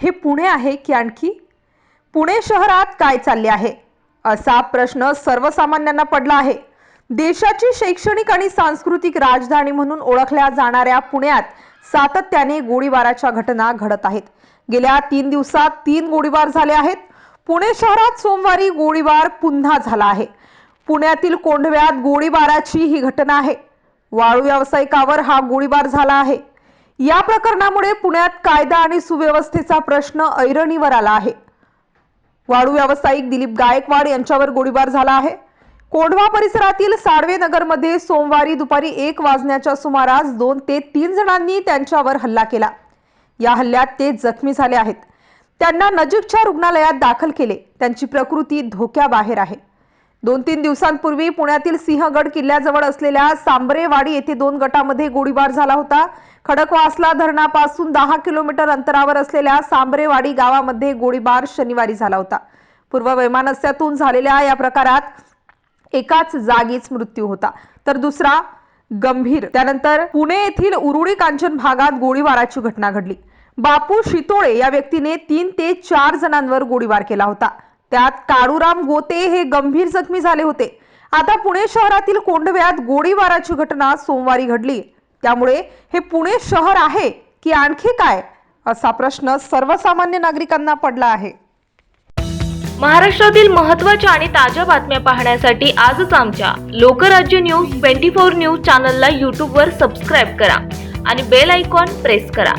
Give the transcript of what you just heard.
हे पुणे आहे की आणखी? पुणे शहरात काय चालले आहे? असा प्रश्न सर्वसामान्यांना पडला आहे. देशाची शैक्षणिक आणि सांस्कृतिक राजधानी म्हणून ओळखल्या जाणाऱ्या पुण्यात सातत्याने गोळीबाराच्या घटना घडत आहेत. गेल्या तीन दिवसात तीन गोळीबार झाले आहेत. पुणे शहरात सोमवारी गोळीबार पुन्हा झाला आहे. पुण्यातील कोंढव्यात गोळीबाराची ही घटना आहे. वाळू व्यावसायिकावर हा गोळीबार झाला आहे. या प्रकरणामुळे पुण्यात कायदा आणि सुव्यवस्थेचा प्रश्न ऐरणीवर आला आहे. वाळू व्यावसायिक दिलीप गायकवाड यांच्यावर गोळीबार झाला आहे. कोंढवा परिसरातील साडवे नगरमध्ये सोमवारी दुपारी एक वाजण्याच्या सुमारास दोन ते तीन जणांनी त्यांच्यावर हल्ला केला. या हल्ल्यात ते जखमी झाले आहेत. त्यांना नजीकच्या रुग्णालयात दाखल केले. त्यांची प्रकृती धोक्याबाहेर आहे. दोन तीन दिवसांपूर्वी पुण्यातील सिंहगड किल्ल्याजवळ असलेल्या सांबरेवाडी येथे दोन गटामध्ये गोळीबार झाला होता. खडकवासला धरणापासून दहा किलोमीटर अंतरावर असलेल्या सांबरेवाडी गावामध्ये गोळीबार शनिवारी झाला होता. पूर्व वैमानस्यातून झालेल्या या प्रकारात एकाच जागीच मृत्यू होता. तर दुसरा गंभीर. त्यानंतर पुणे येथील उरुळी कांचन भागात गोळीबाराची घटना घडली. बापू शितोळे या व्यक्तीने तीन ते चार जणांवर गोळीबार केला होता. त्यात काळूराम गोते हे गंभीर जखमी झाले होते. आता पुणे शहरातील कोंडव्यात गोळीबाराची घटना सोमवारी घडली. त्यामुळे हे पुणे शहर आहे की आणखी काय असा प्रश्न सर्वसामान्य नागरिकांना पडला आहे. महाराष्ट्रातील महत्त्वाच्या आणि ताज्या बातम्या पाहण्यासाठी आजच आमच्या Lokrajya news twenty four news चॅनलला यूट्यूबवर सबस्क्राईब करा आणि बेल आयकॉन प्रेस करा.